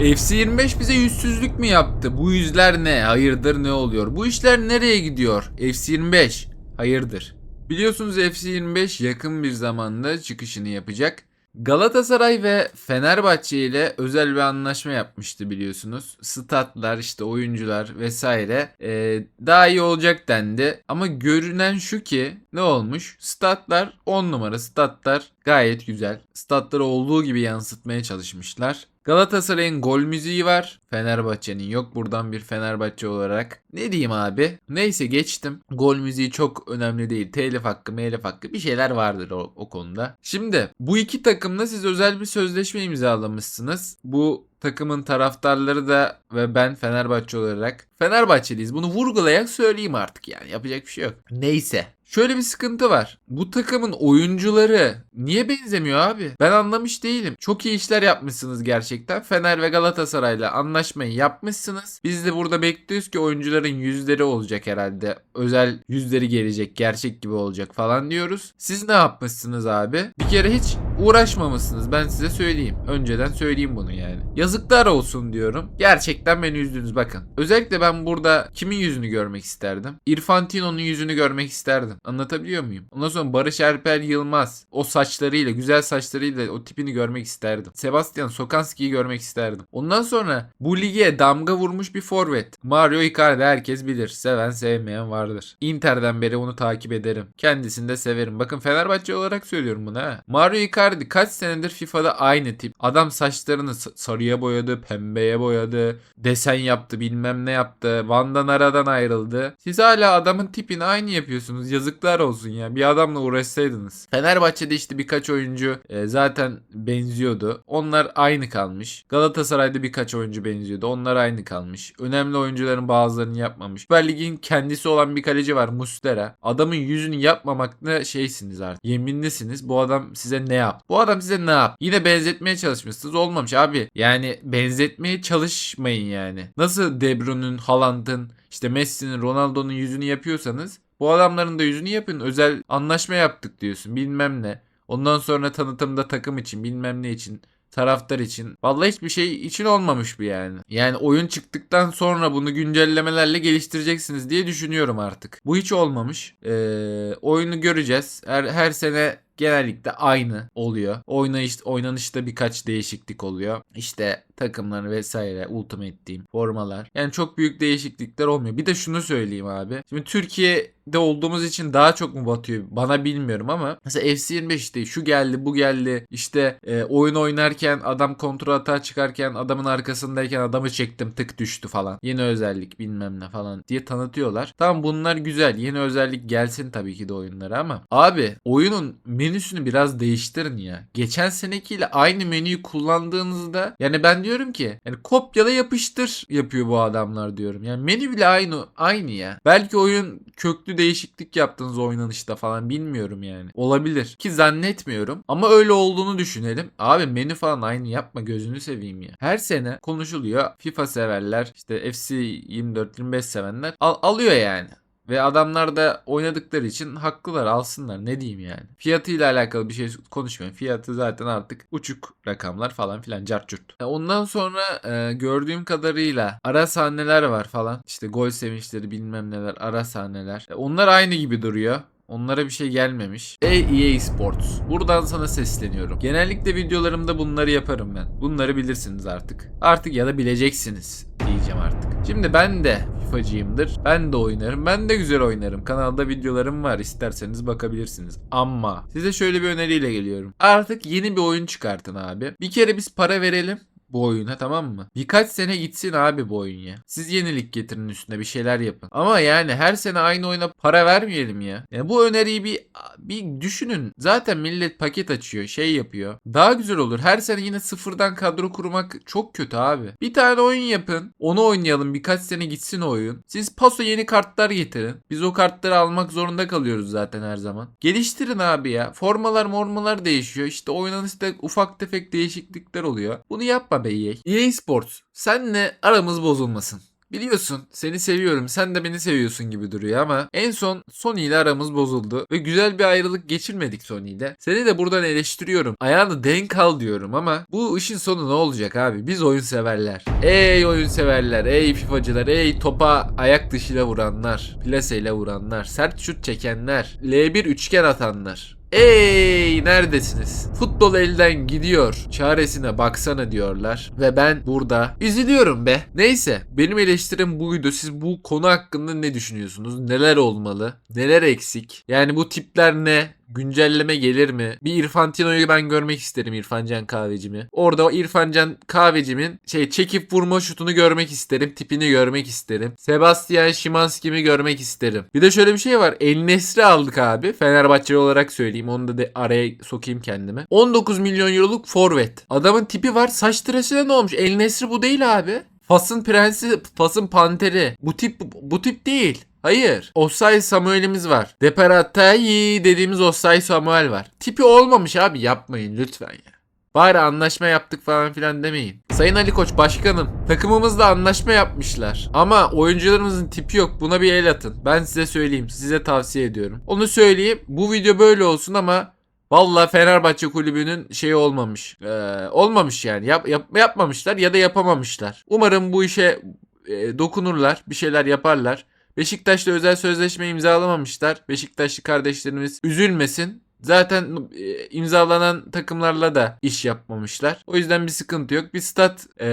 FC25 bize yüzsüzlük mü yaptı? Bu yüzler ne? Hayırdır ne oluyor? Bu işler nereye gidiyor? FC25 hayırdır? Biliyorsunuz FC25 yakın bir zamanda çıkışını yapacak. Galatasaray ve Fenerbahçe ile özel bir anlaşma yapmıştı biliyorsunuz. Statlar işte oyuncular vesaire e, daha iyi olacak dendi. Ama görünen şu ki ne olmuş? Statlar 10 numara statlar gayet güzel. Statları olduğu gibi yansıtmaya çalışmışlar. Galatasaray'ın gol müziği var. Fenerbahçe'nin yok. Buradan bir Fenerbahçe olarak. Ne diyeyim abi? Neyse geçtim. Gol müziği çok önemli değil. Telif hakkı, melif hakkı bir şeyler vardır o, o konuda. Şimdi bu iki takımla siz özel bir sözleşme imzalamışsınız. Bu takımın taraftarları da ve ben Fenerbahçe olarak Fenerbahçeliyiz. Bunu vurgulayarak söyleyeyim artık yani. Yapacak bir şey yok. Neyse. Şöyle bir sıkıntı var. Bu takımın oyuncuları niye benzemiyor abi? Ben anlamış değilim. Çok iyi işler yapmışsınız gerçekten. Fener ve Galatasaray'la anlaşmayı yapmışsınız. Biz de burada bekliyoruz ki oyuncuların yüzleri olacak herhalde. Özel yüzleri gelecek, gerçek gibi olacak falan diyoruz. Siz ne yapmışsınız abi? Bir kere hiç uğraşmamışsınız. Ben size söyleyeyim. Önceden söyleyeyim bunu yani. Yazıklar olsun diyorum. Gerçekten beni üzdünüz bakın. Özellikle ben burada kimin yüzünü görmek isterdim? İrfantino'nun yüzünü görmek isterdim. Anlatabiliyor muyum? Ondan sonra Barış Alper Yılmaz o saçlarıyla, güzel saçlarıyla o tipini görmek isterdim. Sebastian Sokanski'yi görmek isterdim. Ondan sonra bu lige damga vurmuş bir forvet. Mario Icardi herkes bilir. Seven sevmeyen vardır. Inter'den beri onu takip ederim. Kendisini de severim. Bakın Fenerbahçe olarak söylüyorum bunu ha. Mario Icardi kaç senedir FIFA'da aynı tip. Adam saçlarını sarıya boyadı, pembeye boyadı, desen yaptı, bilmem ne yaptı. Van'dan aradan ayrıldı. Siz hala adamın tipini aynı yapıyorsunuz. Yazıklar olsun ya. Bir adamla uğraşsaydınız. Fenerbahçe'de işte birkaç oyuncu e, zaten benziyordu. Onlar aynı kalmış. Galatasaray'da birkaç oyuncu benziyordu. Onlar aynı kalmış. Önemli oyuncuların bazılarını yapmamış. Süper Lig'in kendisi olan bir kaleci var Muslera. Adamın yüzünü yapmamakla şeysiniz artık. Yeminlisiniz. Bu adam size ne Bu adam size ne yap? Yine benzetmeye çalışmışsınız. Olmamış abi. Yani benzetmeye çalışmayın yani. Nasıl De Bruyne'ün, Haaland'ın, işte Messi'nin, Ronaldo'nun yüzünü yapıyorsanız bu adamların da yüzünü yapın. Özel anlaşma yaptık diyorsun. Bilmem ne. Ondan sonra tanıtımda takım için bilmem ne için taraftar için. Vallahi hiçbir şey için olmamış bu yani. Yani oyun çıktıktan sonra bunu güncellemelerle geliştireceksiniz diye düşünüyorum artık. Bu hiç olmamış. Ee, oyunu göreceğiz. Her, her sene genellikle aynı oluyor. Oynayış, oynanışta birkaç değişiklik oluyor. İşte takımlar vesaire, Ultimate Team, formalar. Yani çok büyük değişiklikler olmuyor. Bir de şunu söyleyeyim abi. Şimdi Türkiye'de olduğumuz için daha çok mu batıyor? Bana bilmiyorum ama mesela FC25 işte şu geldi, bu geldi. İşte e, oyun oynarken adam kontrol hata çıkarken adamın arkasındayken adamı çektim tık düştü falan. Yeni özellik bilmem ne falan diye tanıtıyorlar. Tamam bunlar güzel. Yeni özellik gelsin tabii ki de oyunlara ama abi oyunun menüsünü biraz değiştirin ya. Geçen senekiyle aynı menüyü kullandığınızda yani ben diyorum ki yani kopyala yapıştır yapıyor bu adamlar diyorum. Yani menü bile aynı aynı ya. Belki oyun köklü değişiklik yaptınız oynanışta falan bilmiyorum yani. Olabilir ki zannetmiyorum ama öyle olduğunu düşünelim. Abi menü falan aynı yapma gözünü seveyim ya. Her sene konuşuluyor. FIFA severler işte FC 24-25 sevenler al- alıyor yani. Ve adamlar da oynadıkları için haklılar alsınlar ne diyeyim yani. Fiyatıyla alakalı bir şey konuşmuyorum. Fiyatı zaten artık uçuk rakamlar falan filan carçurt. E, Ondan sonra e, gördüğüm kadarıyla ara sahneler var falan. İşte gol sevinçleri bilmem neler ara sahneler. E, onlar aynı gibi duruyor. Onlara bir şey gelmemiş. Ey EA Sports. Buradan sana sesleniyorum. Genellikle videolarımda bunları yaparım ben. Bunları bilirsiniz artık. Artık ya da bileceksiniz diyeceğim artık. Şimdi ben de FIFA'cıyımdır. Ben de oynarım. Ben de güzel oynarım. Kanalda videolarım var. İsterseniz bakabilirsiniz. Ama size şöyle bir öneriyle geliyorum. Artık yeni bir oyun çıkartın abi. Bir kere biz para verelim bu oyuna tamam mı? Birkaç sene gitsin abi bu oyun ya. Siz yenilik getirin üstüne bir şeyler yapın. Ama yani her sene aynı oyuna para vermeyelim ya. Yani bu öneriyi bir bir düşünün. Zaten millet paket açıyor, şey yapıyor. Daha güzel olur. Her sene yine sıfırdan kadro kurmak çok kötü abi. Bir tane oyun yapın. Onu oynayalım. Birkaç sene gitsin o oyun. Siz paso yeni kartlar getirin. Biz o kartları almak zorunda kalıyoruz zaten her zaman. Geliştirin abi ya. Formalar mormalar değişiyor. İşte oynanışta ufak tefek değişiklikler oluyor. Bunu yapma be EA. EA Sports senle aramız bozulmasın. biliyorsun seni seviyorum sen de beni seviyorsun gibi duruyor ama en son Sony ile aramız bozuldu ve güzel bir ayrılık geçirmedik Sony ile. Seni de buradan eleştiriyorum. Ayağını denk al diyorum ama bu işin sonu ne olacak abi? Biz oyun severler. Ey oyun severler, ey FIFA'cılar, ey topa ayak dışıyla vuranlar, plaseyle vuranlar, sert şut çekenler, L1 üçgen atanlar. Ey neredesiniz? Futbol elden gidiyor. Çaresine baksana diyorlar. Ve ben burada üzülüyorum be. Neyse benim eleştirim buydu. Siz bu konu hakkında ne düşünüyorsunuz? Neler olmalı? Neler eksik? Yani bu tipler ne? Güncelleme gelir mi? Bir İrfan Tino'yu ben görmek isterim İrfancan kahvecimi. Orada o İrfancan kahvecimin şey çekip vurma şutunu görmek isterim. Tipini görmek isterim. Sebastian Szymanski'mi görmek isterim. Bir de şöyle bir şey var. El Nesri aldık abi. Fenerbahçeli olarak söyleyeyim. Onu da de araya sokayım kendime. 19 milyon euroluk forvet. Adamın tipi var. Saç tıraşına ne olmuş? El Nesri bu değil abi. Fas'ın prensi, Fas'ın panteri. Bu tip bu tip değil. Hayır. Osay Samuel'imiz var. Deperatay dediğimiz Osay Samuel var. Tipi olmamış abi yapmayın lütfen ya. Bari anlaşma yaptık falan filan demeyin. Sayın Ali Koç başkanım takımımızla anlaşma yapmışlar. Ama oyuncularımızın tipi yok buna bir el atın. Ben size söyleyeyim size tavsiye ediyorum. Onu söyleyeyim bu video böyle olsun ama Valla Fenerbahçe kulübünün şeyi olmamış. Ee, olmamış yani. Yap, yap- yapmamışlar ya da yapamamışlar. Umarım bu işe e, dokunurlar. Bir şeyler yaparlar. Beşiktaş'la özel sözleşme imzalamamışlar. Beşiktaşlı kardeşlerimiz üzülmesin. Zaten e, imzalanan takımlarla da iş yapmamışlar. O yüzden bir sıkıntı yok. Bir stat e,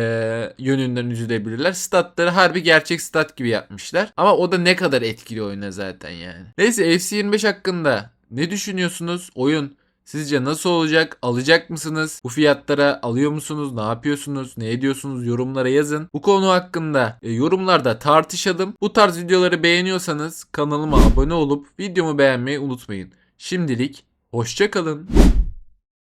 yönünden üzülebilirler. Statları harbi gerçek stat gibi yapmışlar. Ama o da ne kadar etkili oyuna zaten yani. Neyse FC25 hakkında ne düşünüyorsunuz? Oyun Sizce nasıl olacak? Alacak mısınız? Bu fiyatlara alıyor musunuz? Ne yapıyorsunuz? Ne ediyorsunuz? Yorumlara yazın. Bu konu hakkında e, yorumlarda tartışalım. Bu tarz videoları beğeniyorsanız kanalıma abone olup videomu beğenmeyi unutmayın. Şimdilik hoşçakalın.